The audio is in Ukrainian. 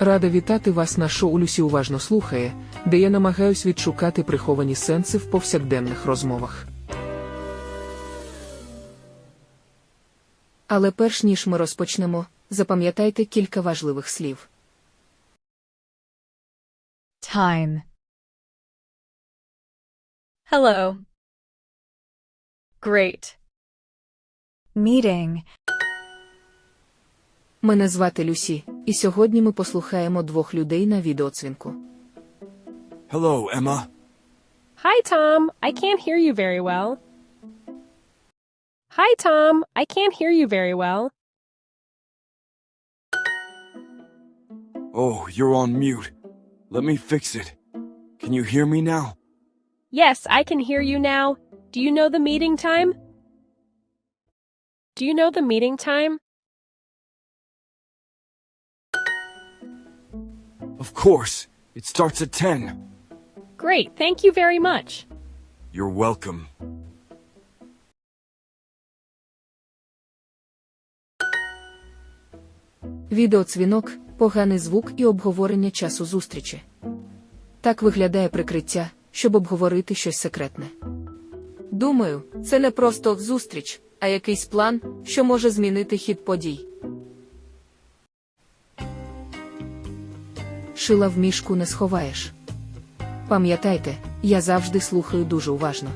Рада вітати вас на шоу Люсі уважно слухає, де я намагаюсь відшукати приховані сенси в повсякденних розмовах. Але перш ніж ми розпочнемо, запам'ятайте кілька важливих слів. Time. Hello. Great. Meeting. Мене звати Люсі, і сьогодні ми послухаємо двох людей на відеоцвінку. Hello, Emma. Hi, Tom. I can't hear you very well. Hi, Tom. I can't hear you very well. Oh, you're on mute. Let me fix it. Can you hear me now? Yes, I can hear you now. Do you know the meeting time? Do you know the meeting time? Of course. It starts at 10. Great. Thank you very much. You're welcome. Відеоцвінок поганий звук і обговорення часу зустрічі. Так виглядає прикриття, щоб обговорити щось секретне. Думаю, це не просто зустріч, а якийсь план, що може змінити хід подій. Шила в мішку не сховаєш. Пам'ятайте, я завжди слухаю дуже уважно.